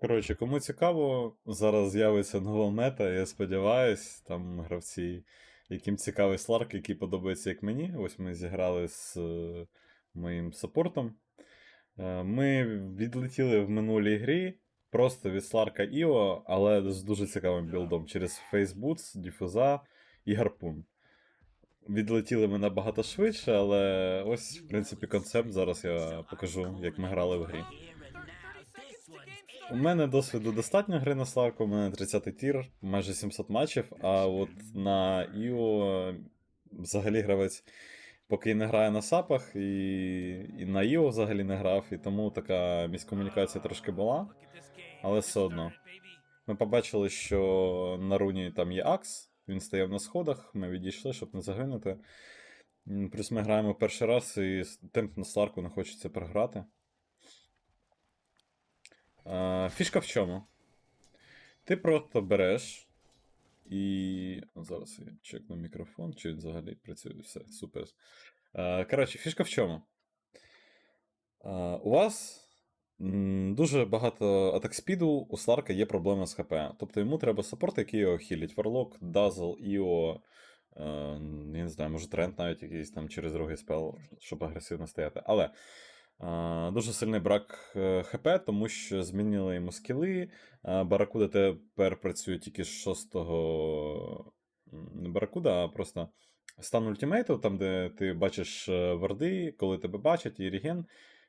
Коротше, кому цікаво, зараз з'явиться нова мета, я сподіваюсь, там гравці, яким цікавий Сларк, який подобається як мені. Ось ми зіграли з е, моїм саппортом. Е, Ми відлетіли в минулій грі просто від Сларка Іо, але з дуже цікавим білдом через Фейсбутс, Діфуза і Гарпун. Відлетіли ми набагато швидше, але ось, в принципі, концепт. Зараз я покажу, як ми грали в грі. У мене досвіду достатньо гри на Сларку, у мене 30-й тір, майже 700 матчів, а от на Іо взагалі гравець поки не грає на сапах, і, і на Іо взагалі не грав, і тому така міськомунікація трошки була. Але все одно. Ми побачили, що на руні там є Акс, він стояв на сходах, ми відійшли, щоб не загинути. Плюс ми граємо перший раз, і темп на Сларку не хочеться програти. Фішка в чому? Ти просто береш і. Зараз я чекну мікрофон, чи взагалі працює. Все, супер. Коротше, фішка в чому? У вас дуже багато атак спіду, у Сларка є проблема з ХП. Тобто йому треба саппорт, який його хілить. Варлок, Дазл, Іо. Не знаю, може тренд навіть якийсь там через другий спел, щоб агресивно стояти. Але дуже сильний брак е, ХП, тому що змінили йому скіли. Баракуда тепер працює тільки з шостого. м, Не Баракуда, а просто стан ультимейту, там, де ти бачиш е, варди, коли тебе бачать, і реген.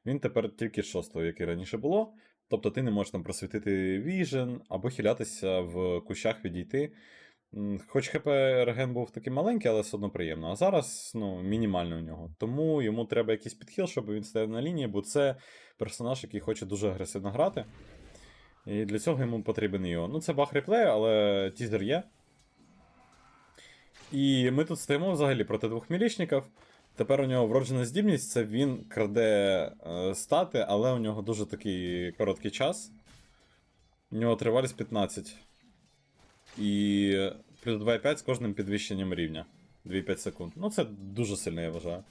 Він тепер тільки з шостого, як і раніше було. Тобто ти не можеш там просвітити віжен або хилятися в кущах відійти. Хоч ХП реген був такий маленький, але все одно приємно. А зараз ну, мінімально у нього. Тому йому треба якийсь підхил, щоб він стояв на лінії, бо це персонаж, який хоче дуже агресивно грати. І для цього йому потрібен його. Ну, це баг реплею, але тізер є. І ми тут стоїмо взагалі проти двох мілічників. Тепер у нього вроджена здібність, це він краде е, стати, але у нього дуже такий короткий час. У нього тривалість 15. І плюс 2,5 з кожним підвищенням рівня. 2,5 секунд. Ну, це дуже сильно, я вважаю.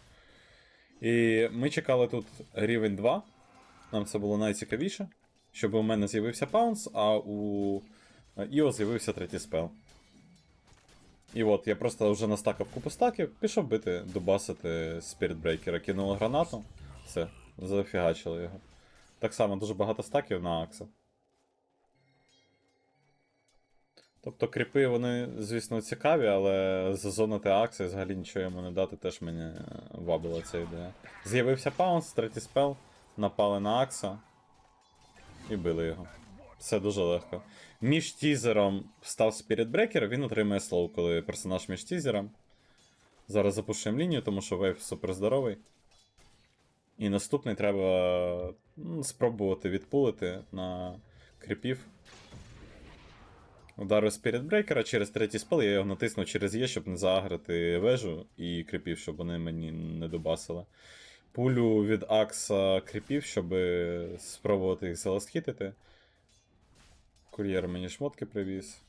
І ми чекали тут рівень 2. Нам це було найцікавіше. Щоб у мене з'явився паунс, а у Іо з'явився третій спел. І от, я просто вже настакав купу стаків, пішов бити, дубасити Breaker, кинули гранату, все, зафігачили його. Так само дуже багато стаків на Акса. Тобто кріпи, вони, звісно, цікаві, але зазонити і взагалі нічого йому не дати, теж мене вабила ця ідея. З'явився паунс, третій спел, напали на Акса і били його. Все дуже легко. Між тізером став Breaker, він отримує слоу, коли персонаж між тізером. Зараз запушуємо лінію, тому що вейв супер здоровий. І наступний треба спробувати відпулити на кріпів. Ударив Breaker через третій спел, я його натиснув через Є, щоб не заагрити вежу і кріпів, щоб вони мені не добасили. Пулю від Акса кріпів, щоб спробувати їх заластхітити. Кур'єр мені шмотки привіз.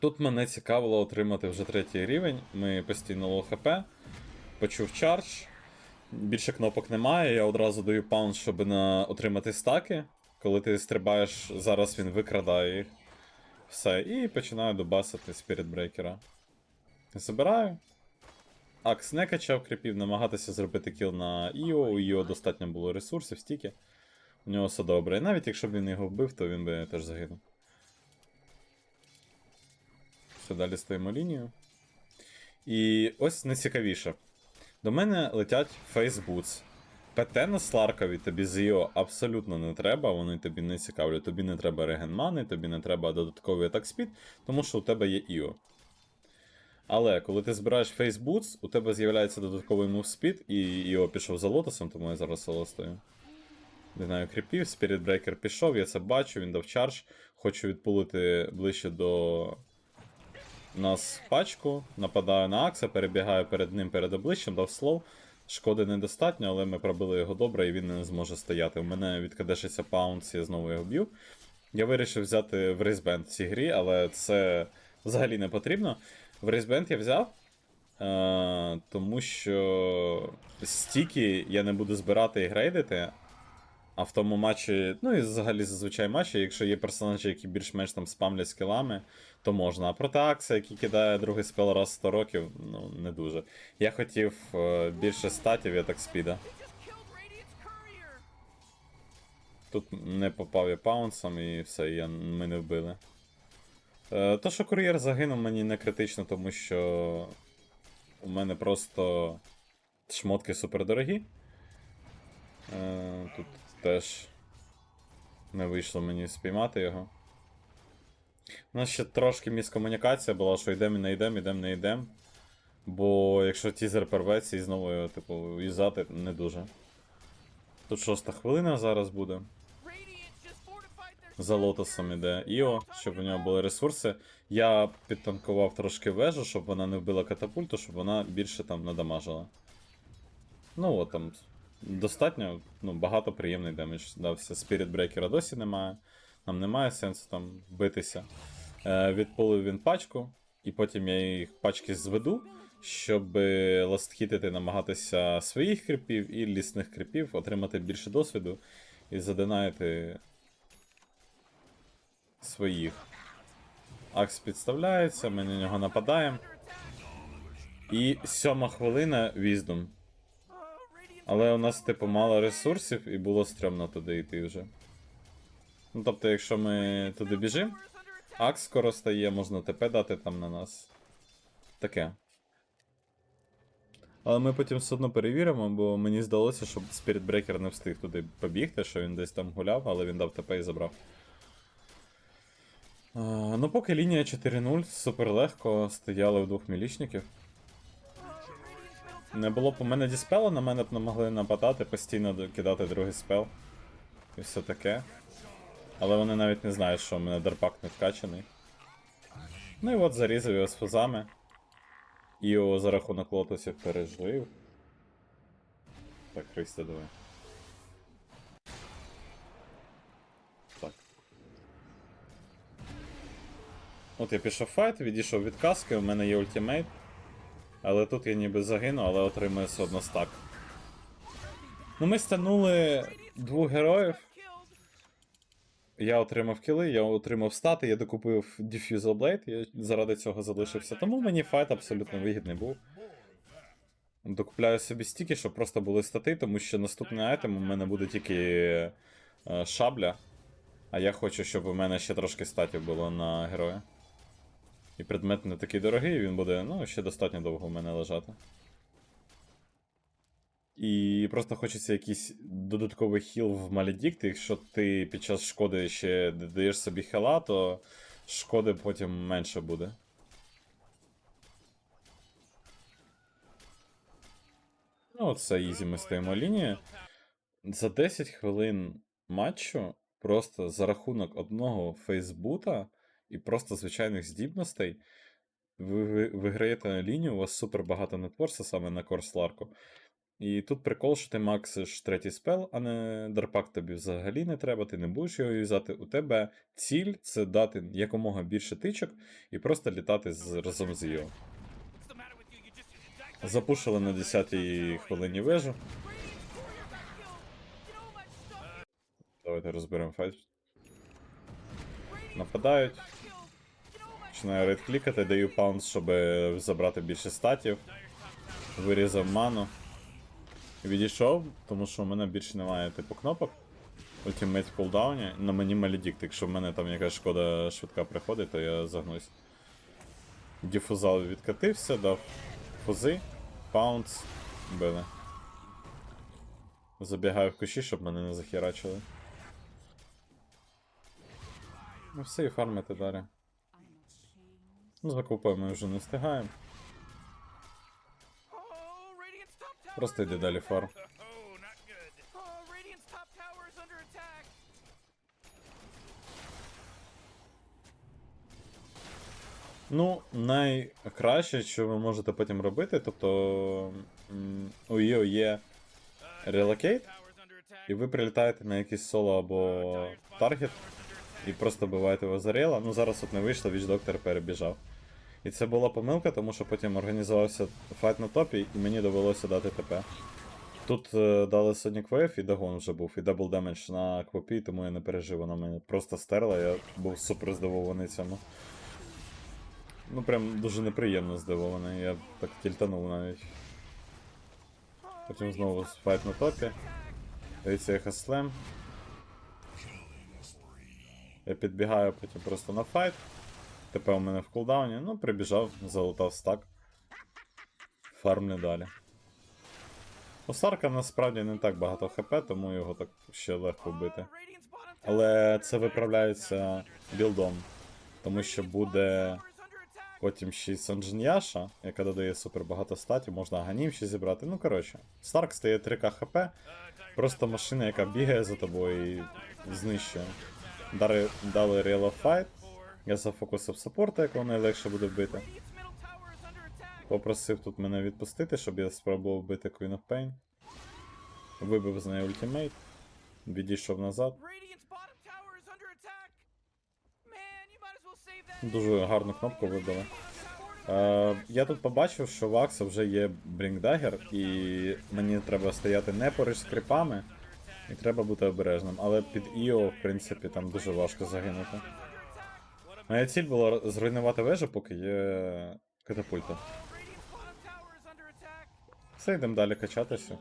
Тут мене цікавило отримати вже третій рівень. Ми постійно лоу хп. Почув чардж. Більше кнопок немає, я одразу даю паунс, щоб на... отримати стаки. Коли ти стрибаєш, зараз він викрадає. Все, і починаю добасити Breaker. Забираю. Акс не качав кріпів, намагатися зробити кіл на Іо. У Іо достатньо було ресурсів, стільки. У нього все добре. І навіть якщо б він його вбив, то він би теж загинув. Все, далі стоїмо лінію. І ось найцікавіше. До мене летять фейсбутс. ПТ на Сларкові тобі з Іо абсолютно не треба, вони тобі не цікавлять. Тобі не треба регенмани, тобі не треба додатковий атак спід, тому що у тебе є Іо. Але коли ти збираєш фейсбутс, у тебе з'являється додатковий мувспід, і Іо пішов за лотосом, тому я зараз соло стою. Не знаю, кріпів, Breaker пішов, я це бачу, він дав чардж. Хочу відпулити ближче до нас пачку. Нападаю на Акса, перебігаю перед ним перед обличчям, дав слов. Шкоди недостатньо, але ми пробили його добре і він не зможе стояти. У мене відкадешиться паунс, я знову його б'ю. Я вирішив взяти в рейсбенд в цій грі, але це взагалі не потрібно. В рейсбенд я взяв. Е, тому що стільки я не буду збирати і грейдити, А в тому матчі, ну і взагалі зазвичай матчі, якщо є персонажі, які більш-менш там спамлять скілами, то можна. А проти Акса, який кидає другий спел раз 100 років, ну не дуже. Я хотів е, більше статів, я так спіда. Тут не попав я паунсом і все, я, ми не вбили. Е, то, що кур'єр загинув, мені не критично, тому що у мене просто шмотки супердорогі. Е, тут теж не вийшло мені спіймати його. У нас ще трошки міскомунікація була, що йдемо і не йдемо, йдемо, не йдемо. Бо якщо тізер порветься і знову типу, юзати не дуже. Тут шоста хвилина зараз буде. За лотосом іде Іо, щоб у нього були ресурси. Я підтанкував трошки вежу, щоб вона не вбила катапульту, щоб вона більше там надамажила. Ну от там достатньо, ну, багато приємний демедж дався. Спіріт брейкера досі немає. Нам немає сенсу там битися. Е, відпулив він пачку, і потім я їх пачки зведу, щоб ластхітити, намагатися своїх крипів і лісних крипів, отримати більше досвіду і задинати своїх. Акс підставляється, ми на нього нападаємо. І сьома хвилина віздом. Але у нас, типу, мало ресурсів і було стрьомно туди йти вже. Ну, тобто, якщо ми туди біжимо, Акс скоро стає, можна ТП дати там на нас. Таке. Але ми потім все одно перевіримо, бо мені здалося, що Breaker не встиг туди побігти, що він десь там гуляв, але він дав ТП і забрав. А, ну, поки лінія 4-0, супер легко стояли в двох мілічників. Не було б у мене діспела, на мене б не могли нападати, постійно кидати другий спел. І все таке. Але вони навіть не знають, що у мене дарпак не вкачаний. Ну і от зарізав його з фузами. Іо за рахунок лотосів пережив. Так, Христя, давай. Так. От я пішов файт, відійшов від каски, у мене є ультимейт. Але тут я ніби загину, але отримую все одно стак. Ну, ми станули двох героїв. Я отримав кіли, я отримав стати, я докупив Diffusal Blade, я заради цього залишився. Тому мені файт абсолютно вигідний був. Докупляю собі стільки, щоб просто були стати, тому що наступний айтем у мене буде тільки е, шабля. А я хочу, щоб у мене ще трошки статів було на героя. І предмет не такий дорогий, він буде, ну, ще достатньо довго у мене лежати. І просто хочеться якийсь додатковий хіл в Маледікт. Якщо ти під час шкоди ще даєш собі хела, то шкоди потім менше буде. Ну, от ізі, ми стоїмо лінію. За 10 хвилин матчу просто за рахунок одного фейсбута і просто звичайних здібностей ви, ви виграєте лінію, у вас супер багато нетворса саме на Корсларку. І тут прикол, що ти максиш третій спел, а не дарпак тобі взагалі не треба, ти не будеш його юзати. У тебе ціль це дати якомога більше тичок і просто літати з, разом з Йо. Запушили на 10-й хвилині вежу. Давайте розберемо файт. Нападають. Починаю рейд-клікати, даю паунс, щоб забрати більше статів. Вирізав ману. Відійшов, тому що в мене більше немає типу кнопок. Ultimate в кулдауні. На мені маледікт. Якщо в мене там якась шкода швидка приходить, то я загнусь. Діфузал відкатився, дав фузи, паунс, били. Забігаю в кущі, щоб мене не захерачили. Ну все, і фармити далі. Ну, за ми вже не встигаємо. Просто йди далі фарм. Ну, найкраще, що ви можете потім робити, тобто у Іо є релокейт, і ви прилітаєте на якийсь соло або таргет, і просто биваєте його за рейла. Ну зараз от не вийшло, віч доктор перебіжав. І це була помилка, тому що потім організувався файт на топі, і мені довелося дати ТП. Тут е, дали Sonic Wave і Дагон вже був, і Double Damage на квопі, тому я не пережив, вона мене просто стерла, я був супер здивований цьому. Ну прям дуже неприємно здивований, я так тільтанув навіть. Потім знову файт на топі. Дивіться, як слем. Я підбігаю потім просто на файт. ТП у мене в кулдауні. Ну, прибіжав, залутав стак. Фармлю далі. У Сарка насправді не так багато хп, тому його так ще легко вбити. Але це виправляється білдом. Тому що буде потім ще й Санджин'яша, яка додає супер багато статів, можна аганім ще зібрати. Ну коротше, Старк стає 3к хп, просто машина, яка бігає за тобою і знищує. Дали, Real Fight. Я зафокусив саппорта, якого найлегше буде вбити. Попросив тут мене відпустити, щоб я спробував вбити Queen of Pain. Вибив з неї ультимейт. Відійшов назад. Дуже гарну кнопку вибили. Е, я тут побачив, що в Акса вже є Брінкдагер, і мені треба стояти не поруч з кріпами, і треба бути обережним. Але під Іо, в принципі, там дуже важко загинути. Моя ціль була зруйнувати вежу, поки є катапульта. Все, йдемо далі качатися.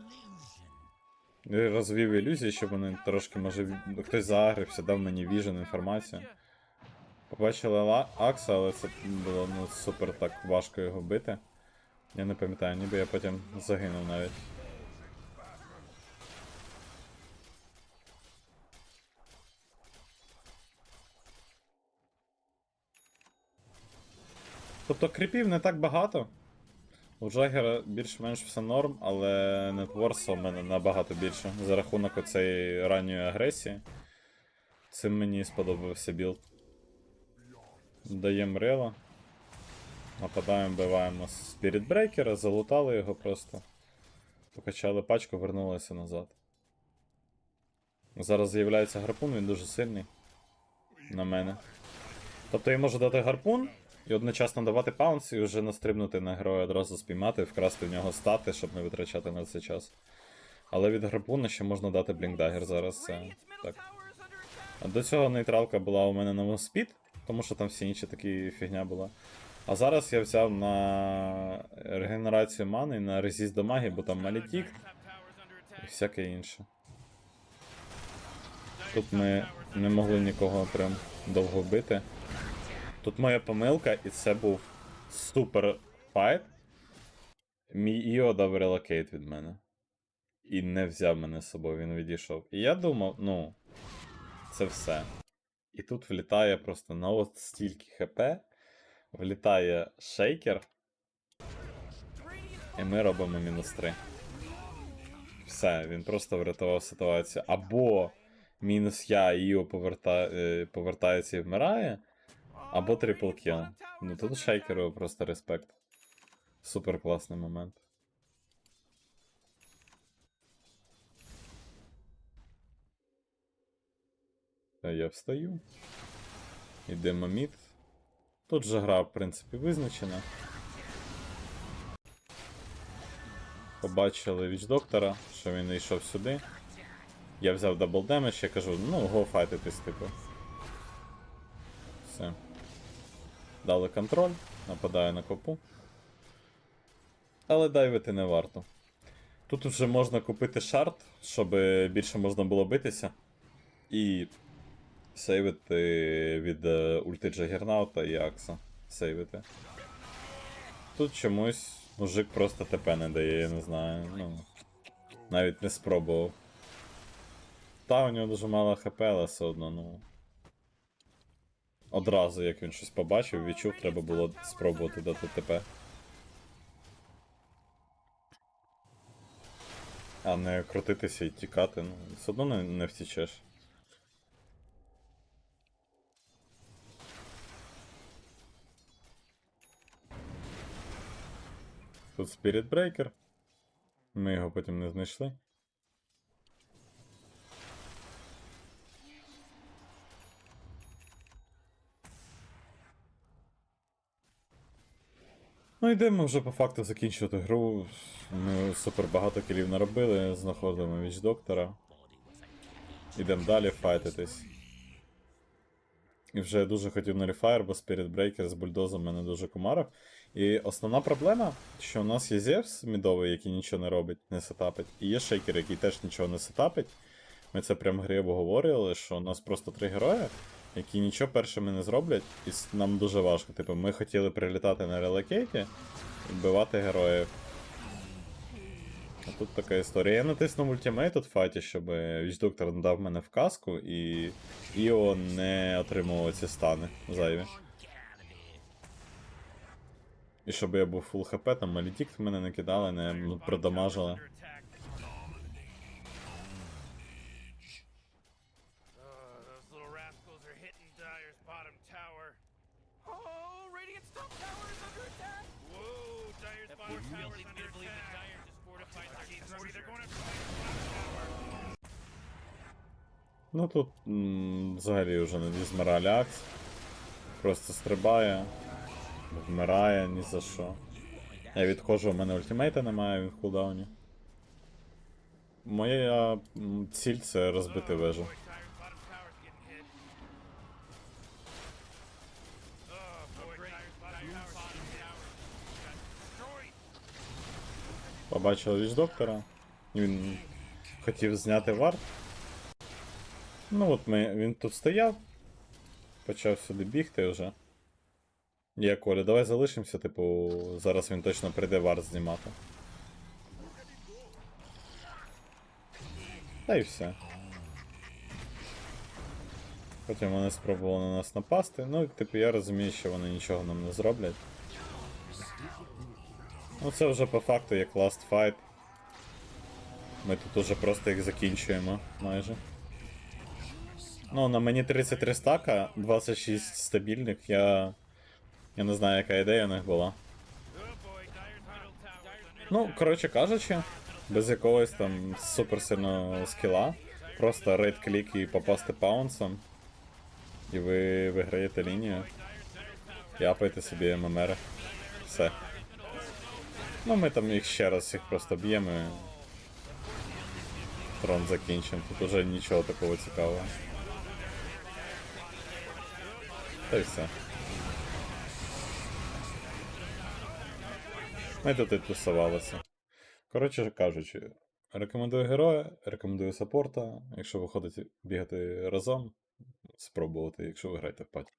Я розвів ілюзії, щоб вони трошки, може, хтось заагрився, дав мені віжен інформацію. Побачили Акса, але це було ну, супер так важко його бити. Я не пам'ятаю, ніби я потім загинув навіть. Тобто кріпів не так багато. У Джагера більш-менш все норм, але нетворса у мене набагато більше за рахунок оцеї ранньої агресії. Цим мені сподобався білд. Даємо рела. Нападаємо, вбиваємо спірітбрейкера, залутали його просто. Покачали пачку, вернулися назад. Зараз з'являється гарпун, він дуже сильний. На мене. Тобто я можу дати гарпун і одночасно давати паунс і вже настрибнути на героя одразу спіймати, вкрасти в нього стати, щоб не витрачати на це час. Але від гарпуна ще можна дати блінкдагер зараз. Це так. До цього нейтралка була у мене на моспід, тому що там всі інші такі фігня була. А зараз я взяв на регенерацію мани, на резіст до магії, бо там малітік і всяке інше. Тут ми не могли нікого прям довго вбити. Тут моя помилка, і це був супер файт. Мій Іо дав релокейт від мене. І не взяв мене з собою, він відійшов. І я думав, ну, це все. І тут влітає просто на от стільки хп. Влітає шейкер. І ми робимо мінус 3. Все, він просто врятував ситуацію. Або мінус я, і Іо поверта... е, повертається і вмирає. Або трипл кіл. Ну тут шейкеру просто респект. Супер класний момент. Та я встаю. Ідемо мід. Тут же гра, в принципі, визначена. Побачили віч доктора, що він йшов сюди. Я взяв дабл демедж, я кажу, ну, го файтитись, типу. Все. Дали контроль, нападаю на копу. Але дайвити не варто. Тут вже можна купити шарт, щоб більше можна було битися. І сейвити від е, ульти Джагернаута і Акса. Сейвити. Тут чомусь мужик просто ТП не дає, я не знаю. Ну, навіть не спробував. Та, у нього дуже мало хп, але все одно, ну. Одразу, як він щось побачив, відчув, треба було спробувати дати ТП. А не крутитися і тікати, ну, все одно не, не втічеш. Тут Spirit Breaker. Ми його потім не знайшли. Ну, йдемо вже по факту закінчувати гру. Ми супер багато кілів наробили, знаходимо віч доктора. Ідемо далі файтитись. І вже я дуже хотів на рефайр, бо Spirit Breaker з бульдозом мене дуже комарив. І основна проблема, що у нас є Зевс мідовий, який нічого не робить, не сетапить, і є шейкер, який теж нічого не сетапить. Ми це прям грі обговорювали, що у нас просто три герої, які нічого першими не зроблять, і нам дуже важко. Типу, ми хотіли прилітати на релокейті і вбивати героїв. А тут така історія. Я натиснув ультимейт тут фаті, щоб Вічдоктор надав мене в каску і Іо не отримував ці стани зайві. І щоб я був фул хп, там малітікт в мене не кидали, не ну, продамажили. Ну тут взагалі вже не дізмиралі акс. Просто стрибає, вмирає ні за що. Я відходжу, у мене ультимейта немає, в кулдауні. Моя ціль це розбити вежу. Побачили віч доктора. Він хотів зняти варт. Ну от ми, він тут стояв. Почав сюди бігти вже. Я Коля, давай залишимося, типу, зараз він точно прийде варт знімати. Та й все. Потім вони спробували на нас напасти. Ну, типу, я розумію, що вони нічого нам не зроблять. Ну це вже по факту як last fight. Ми тут уже просто їх закінчуємо майже. Ну, на мені 33 стака, 26 стабільних, я. Я не знаю, яка ідея у них була. Ну, коротше кажучи, без якогось там суперсильного скіла, просто рейд-клік і попасти паунсом, і ви виграєте лінію. Япаєте собі ММР. Все. Ну, ми там їх ще раз їх просто б'ємо. і Трон закінчимо. Тут уже нічого такого цікавого. Та й все. Ми тут і тусувалися. Коротше кажучи, рекомендую героя, рекомендую саппорта. Якщо ви ходите бігати разом, спробувати, якщо ви граєте в паті.